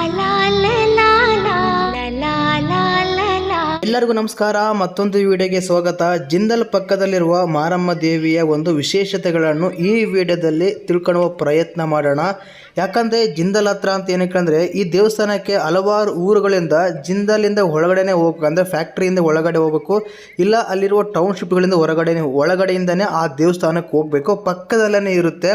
my life. ಎಲ್ಲರಿಗೂ ನಮಸ್ಕಾರ. ಮತ್ತೊಂದು ವಿಡಿಯೋಗೆ ಸ್ವಾಗತ. ಜಿಂದಲ್ ಪಕ್ಕದಲ್ಲಿರುವ ಮಾರಮ್ಮ ದೇವಿಯ ಒಂದು ವಿಶೇಷತೆಗಳನ್ನು ಈ ವಿಡಿಯೋದಲ್ಲಿ ತಿಳ್ಕೊಳ್ಳುವ ಪ್ರಯತ್ನ ಮಾಡೋಣ. ಯಾಕಂದರೆ ಜಿಂದಲ್ ಹತ್ರ ಅಂತ ಏನಕ್ಕೆ ಅಂದರೆ ಈ ದೇವಸ್ಥಾನಕ್ಕೆ ಹಲವಾರು ಊರುಗಳಿಂದ ಜಿಂದಲಿಂದ ಒಳಗಡೆನೇ ಹೋಗ್ಬೇಕು. ಅಂದರೆ ಫ್ಯಾಕ್ಟ್ರಿಯಿಂದ ಒಳಗಡೆ ಹೋಗ್ಬೇಕು. ಇಲ್ಲ, ಅಲ್ಲಿರುವ ಟೌನ್ಶಿಪ್ಗಳಿಂದ ಹೊರಗಡೆ, ಒಳಗಡೆಯಿಂದನೇ ಆ ದೇವಸ್ಥಾನಕ್ಕೆ ಹೋಗಬೇಕು. ಪಕ್ಕದಲ್ಲೇ ಇರುತ್ತೆ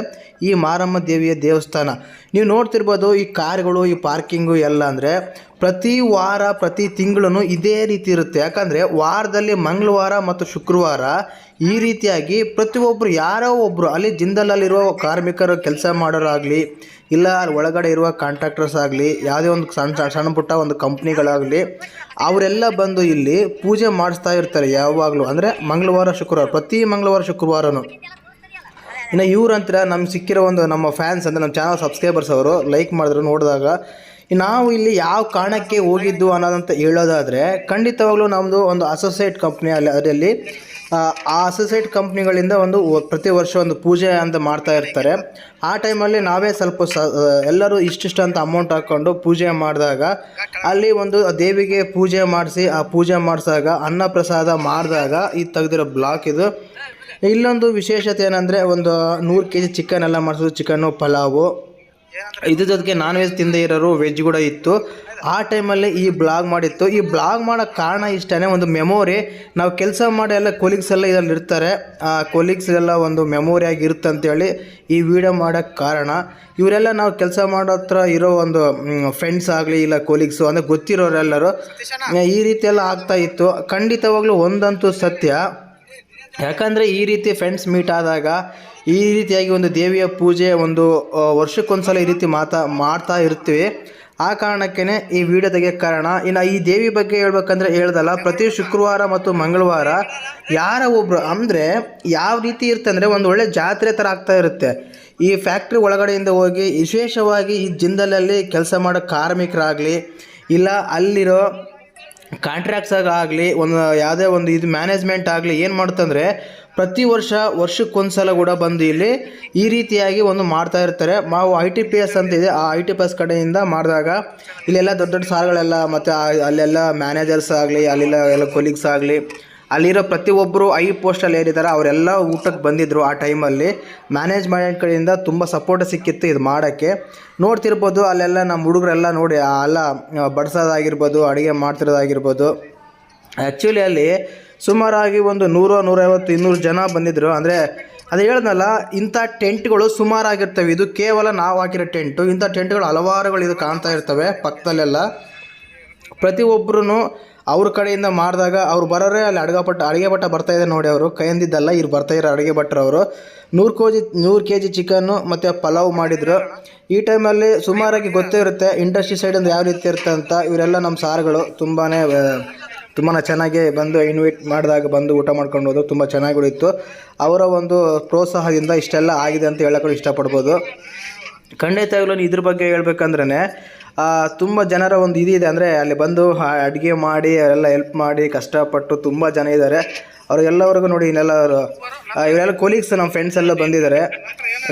ಈ ಮಾರಮ್ಮ ದೇವಿಯ ದೇವಸ್ಥಾನ. ನೀವು ನೋಡ್ತಿರ್ಬೋದು ಈ ಕಾರ್ಗಳು, ಈ ಪಾರ್ಕಿಂಗು ಎಲ್ಲ ಅಂದರೆ ಪ್ರತಿ ವಾರ, ಪ್ರತಿ ತಿಂಗಳು ಇದೇ ರೀತಿ ಇರುತ್ತೆ. ಯಾಕಂದರೆ ವಾರದಲ್ಲಿ ಮಂಗಳವಾರ ಮತ್ತು ಶುಕ್ರವಾರ ಈ ರೀತಿಯಾಗಿ ಪ್ರತಿಯೊಬ್ಬರು ಯಾರೋ ಒಬ್ಬರು ಅಲ್ಲಿ ಜಿಂದಲಲ್ಲಿರುವ ಕಾರ್ಮಿಕರು ಕೆಲಸ ಮಾಡೋರಾಗಲಿ, ಇಲ್ಲ ಅಲ್ಲಿ ಒಳಗಡೆ ಇರುವ ಕಾಂಟ್ರಾಕ್ಟರ್ಸ್ ಆಗಲಿ, ಯಾವುದೇ ಒಂದು ಸಣ್ಣ ಸಣ್ಣ ಪುಟ್ಟ ಒಂದು ಕಂಪ್ನಿಗಳಾಗಲಿ ಅವರೆಲ್ಲ ಬಂದು ಇಲ್ಲಿ ಪೂಜೆ ಮಾಡಿಸ್ತಾ ಇರ್ತಾರೆ ಯಾವಾಗಲೂ. ಅಂದರೆ ಮಂಗಳವಾರ, ಶುಕ್ರವಾರ, ಪ್ರತಿ ಮಂಗಳವಾರ, ಶುಕ್ರವಾರನು. ಇನ್ನು ಇವ್ರ ಹತ್ರ ನಮ್ಗೆ ಸಿಕ್ಕಿರೋ ಒಂದು ನಮ್ಮ ಫ್ಯಾನ್ಸ್ ಅಂದರೆ ನಮ್ಮ ಚಾನಲ್ ಸಬ್ಸ್ಕ್ರೈಬರ್ಸ್ ಅವರು ಲೈಕ್ ಮಾಡಿದ್ರು ನೋಡಿದಾಗ ನಾವು ಇಲ್ಲಿ ಯಾವ ಕಾರಣಕ್ಕೆ ಹೋಗಿದ್ದು ಅನ್ನೋದಂತ ಹೇಳೋದಾದರೆ, ಖಂಡಿತವಾಗ್ಲೂ ನಮ್ಮದು ಒಂದು ಅಸೋಸಿಯೇಟ್ ಕಂಪ್ನಿ ಅಲ್ಲಿ ಅದರಲ್ಲಿ, ಆ ಅಸೋಸಿಯೇಟ್ ಕಂಪ್ನಿಗಳಿಂದ ಒಂದು ಪ್ರತಿ ವರ್ಷ ಒಂದು ಪೂಜೆ ಅಂತ ಮಾಡ್ತಾ ಇರ್ತಾರೆ. ಆ ಟೈಮಲ್ಲಿ ನಾವೇ ಸ್ವಲ್ಪ ಸ ಎಲ್ಲರೂ ಇಷ್ಟಿಷ್ಟು ಅಂತ ಅಮೌಂಟ್ ಹಾಕ್ಕೊಂಡು ಪೂಜೆ ಮಾಡಿದಾಗ, ಅಲ್ಲಿ ಒಂದು ದೇವಿಗೆ ಪೂಜೆ ಮಾಡಿಸಿ, ಆ ಪೂಜೆ ಮಾಡಿಸಿದಾಗ, ಅನ್ನ ಪ್ರಸಾದ ಮಾಡಿದಾಗ ಈ ತೆಗೆದಿರೋ ಬ್ಲಾಕ್ ಇದು. ಇಲ್ಲೊಂದು ವಿಶೇಷತೆ ಏನಂದರೆ ಒಂದು ನೂರು ಕೆ ಜಿ ಚಿಕನ್ ಎಲ್ಲ ಮಾಡಿಸೋದು ಚಿಕನ್ನು ಪಲಾವು. ಇದ್ರ ಜೊತೆಗೆ ನಾನ್ ವೆಜ್ ತಿಂದೇ ಇರೋರು ವೆಜ್ ಕೂಡ ಇತ್ತು. ಆ ಟೈಮಲ್ಲಿ ಈ ಬ್ಲಾಗ್ ಮಾಡಿತ್ತು. ಈ ಬ್ಲಾಗ್ ಮಾಡೋ ಕಾರಣ ಇಷ್ಟೇ ಒಂದು ಮೆಮೊರಿ ನಾವು ಕೆಲಸ ಮಾಡಿ ಎಲ್ಲ ಕೊಲೀಗ್ಸ್ ಎಲ್ಲ ಇದರಲ್ಲಿ ಇರ್ತಾರೆ. ಆ ಕೊಲೀಗ್ಸ್ ಎಲ್ಲ ಒಂದು ಮೆಮೊರಿ ಆಗಿರುತ್ತೆ ಅಂತೇಳಿ ಈ ವಿಡಿಯೋ ಮಾಡೋಕ್ಕೆ ಕಾರಣ. ಇವರೆಲ್ಲ ನಾವು ಕೆಲಸ ಮಾಡೋ ಹತ್ರ ಇರೋ ಒಂದು ಫ್ರೆಂಡ್ಸ್ ಆಗಲಿ ಇಲ್ಲ ಕೊಲೀಗ್ಸು ಅಂದರೆ ಗೊತ್ತಿರೋರೆಲ್ಲರೂ ಈ ರೀತಿ ಎಲ್ಲ ಆಗ್ತಾ ಇತ್ತು. ಖಂಡಿತವಾಗ್ಲೂ ಒಂದಂತೂ ಸತ್ಯ. ಯಾಕಂದರೆ ಈ ರೀತಿ ಫ್ರೆಂಡ್ಸ್ ಮೀಟ್ ಆದಾಗ ಈ ರೀತಿಯಾಗಿ ಒಂದು ದೇವಿಯ ಪೂಜೆ ಒಂದು ವರ್ಷಕ್ಕೊಂದ್ಸಲ ಈ ರೀತಿ ಮಾತಾ, ಮಾಡ್ತಾ ಇರ್ತೀವಿ. ಆ ಕಾರಣಕ್ಕೇ ಈ ವಿಡಿಯೋ ತೆಗಿಯೋಕ್ಕೆ ಕಾರಣ. ಇನ್ನು ಈ ದೇವಿ ಬಗ್ಗೆ ಹೇಳ್ಬೇಕಂದ್ರೆ ಹೇಳ್ದಲ್ಲ, ಪ್ರತಿ ಶುಕ್ರವಾರ ಮತ್ತು ಮಂಗಳವಾರ ಯಾರ ಒಬ್ಬರು ಅಂದರೆ ಯಾವ ರೀತಿ ಇರುತ್ತೆ ಅಂದರೆ ಒಂದು ಒಳ್ಳೆ ಜಾತ್ರೆ ಥರ ಆಗ್ತಾ ಇರುತ್ತೆ. ಈ ಫ್ಯಾಕ್ಟ್ರಿ ಒಳಗಡೆಯಿಂದ ಹೋಗಿ ವಿಶೇಷವಾಗಿ ಈ ಜಿಂದಲಲ್ಲಿ ಕೆಲಸ ಮಾಡೋ ಕಾರ್ಮಿಕರಾಗಲಿ, ಇಲ್ಲ ಅಲ್ಲಿರೋ ಕಾಂಟ್ರಾಕ್ಟ್ಸ್ ಆಗಲಿ, ಒಂದು ಯಾವುದೇ ಒಂದು ಇದು ಮ್ಯಾನೇಜ್ಮೆಂಟ್ ಆಗಲಿ ಏನು ಮಾಡ್ತಂದರೆ ಪ್ರತಿ ವರ್ಷ ವರ್ಷಕ್ಕೊಂದ್ಸಲ ಕೂಡ ಬಂದು ಇಲ್ಲಿ ಈ ರೀತಿಯಾಗಿ ಒಂದು ಮಾಡ್ತಾ ಇರ್ತಾರೆ. ನಾವು ಐ ಟಿ ಪಿ ಎಸ್ ಅಂತ ಇದೆ, ಆ ಐ ಟಿ ಪಿ ಎಸ್ ಕಡೆಯಿಂದ ಮಾಡಿದಾಗ ಇಲ್ಲೆಲ್ಲ ದೊಡ್ಡ ದೊಡ್ಡ ಸಾರ್ಗಳೆಲ್ಲ ಮತ್ತು ಅಲ್ಲೆಲ್ಲ ಮ್ಯಾನೇಜರ್ಸ್ ಆಗಲಿ, ಅಲ್ಲೆಲ್ಲ ಎಲ್ಲ ಕೊಲೀಗ್ಸ್ ಆಗಲಿ ಅಲ್ಲಿರೋ ಪ್ರತಿಯೊಬ್ಬರು ಐ ಪೋಸ್ಟಲ್ಲಿ ಏರಿದ್ದಾರೆ ಅವರೆಲ್ಲ ಊಟಕ್ಕೆ ಬಂದಿದ್ದರು ಆ ಟೈಮಲ್ಲಿ. ಮ್ಯಾನೇಜ್ಮೆಂಟ್ ಕಡೆಯಿಂದ ತುಂಬ ಸಪೋರ್ಟ್ ಸಿಕ್ಕಿತ್ತು ಇದು ಮಾಡೋಕ್ಕೆ. ನೋಡ್ತಿರ್ಬೋದು, ಅಲ್ಲೆಲ್ಲ ನಮ್ಮ ಹುಡುಗರೆಲ್ಲ ನೋಡಿ ಎಲ್ಲ ಬಡಿಸೋದಾಗಿರ್ಬೋದು, ಅಡುಗೆ ಮಾಡ್ತಿರೋದಾಗಿರ್ಬೋದು. ಆ್ಯಕ್ಚುಲಿ ಅಲ್ಲಿ ಸುಮಾರಾಗಿ ಒಂದು ನೂರು, ನೂರೈವತ್ತು, ಇನ್ನೂರು ಜನ ಬಂದಿದ್ದರು ಅಂದರೆ, ಅದು ಹೇಳ್ದಲ್ಲ ಇಂಥ ಟೆಂಟ್ಗಳು ಸುಮಾರಾಗಿರ್ತವೆ. ಇದು ಕೇವಲ ನಾವು ಹಾಕಿರೋ ಟೆಂಟು. ಇಂಥ ಟೆಂಟ್ಗಳು ಹಲವಾರುಗಳು ಇದು ಕಾಣ್ತಾ ಇರ್ತವೆ ಪಕ್ಕದಲ್ಲೆಲ್ಲ. ಪ್ರತಿಯೊಬ್ಬರೂ ಅವ್ರ ಕಡೆಯಿಂದ ಮಾಡಿದಾಗ ಅವ್ರು ಬರೋರೆ ಅಲ್ಲಿ ಅಡುಗೆ ಪಟ್ಟ, ಅಡುಗೆ ಭಟ್ಟ ಬರ್ತಾ ಇದೆ ನೋಡಿ ಅವರು. ಕೈಯಂದಿದ್ದಲ್ಲ ಇವ್ರು ಬರ್ತಾ ಇರೋ ಅಡುಗೆ ಭಟ್ರು ಅವರು. ನೂರು ಕೆ ಜಿ ನೂರು ಕೆ ಜಿ ಚಿಕನ್ನು ಮತ್ತು ಪಲಾವ್ ಮಾಡಿದರು. ಈ ಟೈಮಲ್ಲಿ ಸುಮಾರಾಗಿ ಗೊತ್ತೇ ಇರುತ್ತೆ ಇಂಡಸ್ಟ್ರಿ ಸೈಡಿಂದ ಯಾವ ರೀತಿ ಇರುತ್ತೆ ಅಂತ. ಇವರೆಲ್ಲ ನಮ್ಮ ಸಾರುಗಳು ತುಂಬಾ ತುಂಬಾ ಚೆನ್ನಾಗಿ ಬಂದು ಇನ್ವೈಟ್ ಮಾಡಿದಾಗ ಬಂದು ಊಟ ಮಾಡ್ಕೊಂಡು ಹೋದ್ರು. ತುಂಬ ಚೆನ್ನಾಗಿ ಇತ್ತು ಅವರ ಒಂದು ಪ್ರೋತ್ಸಾಹದಿಂದ ಇಷ್ಟೆಲ್ಲ ಆಗಿದೆ ಅಂತ ಹೇಳೋಕ್ಕೂ ಇಷ್ಟಪಡ್ಬೋದು. ಖಂಡಿತವಾಗ್ಲೂ ಇದ್ರ ಬಗ್ಗೆ ಹೇಳ್ಬೇಕಂದ್ರೆ ತುಂಬ ಜನರ ಒಂದು ಇದಿದೆ ಅಂದರೆ ಅಲ್ಲಿ ಬಂದು ಅಡುಗೆ ಮಾಡಿ, ಅವರೆಲ್ಲ ಹೆಲ್ಪ್ ಮಾಡಿ, ಕಷ್ಟಪಟ್ಟು ತುಂಬ ಜನ ಇದ್ದಾರೆ. ಅವ್ರಿಗೆಲ್ಲವರೆಗೂ ನೋಡಿ ಇನ್ನೆಲ್ಲವರು ಇವರೆಲ್ಲ ಕೊಲೀಗ್ಸ್ ನಮ್ಮ ಫ್ರೆಂಡ್ಸ್ ಎಲ್ಲ ಬಂದಿದ್ದಾರೆ.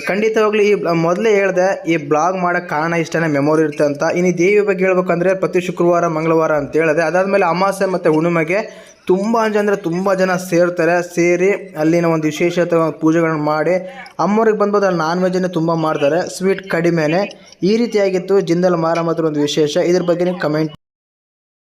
ಖಂಡಿತವಾಗ್ಲೂ ಈ ಮೊದಲೇ ಹೇಳಿದೆ, ಈ ಬ್ಲಾಗ್ ಮಾಡೋಕ್ಕೆ ಕಾರಣ ಇಷ್ಟೇ ಮೆಮೊರಿ ಇರುತ್ತೆ ಅಂತ. ಇನ್ನು ದೇವಿ ಬಗ್ಗೆ ಹೇಳ್ಬೇಕಂದ್ರೆ ಪ್ರತಿ ಶುಕ್ರವಾರ, ಮಂಗಳವಾರ ಅಂತ ಹೇಳಿದೆ. ಅದಾದಮೇಲೆ ಅಮಾಸೆ ಮತ್ತು ಹುಣ್ಣಿಮೆಗೆ ತುಂಬ ಅಂದರೆ ತುಂಬ ಜನ ಸೇರ್ತಾರೆ. ಸೇರಿ ಅಲ್ಲಿನ ಒಂದು ವಿಶೇಷತೆ ಪೂಜೆಗಳನ್ನು ಮಾಡಿ ಅಮ್ಮವ್ರಿಗೆ ಬಂದ್ಬೋದು, ಅಲ್ಲಿ ನಾನ್ ವೆಜ್ಜನ್ನೇ ತುಂಬ ಮಾಡ್ತಾರೆ. ಸ್ವೀಟ್ ಕಡಿಮೆನೇ. ಈ ರೀತಿಯಾಗಿತ್ತು ಜಿಂದಲ್ ಮಾರಮ್ಮದ್ರ ಒಂದು ವಿಶೇಷ. ಇದ್ರ ಬಗ್ಗೆ ಕಮೆಂಟ್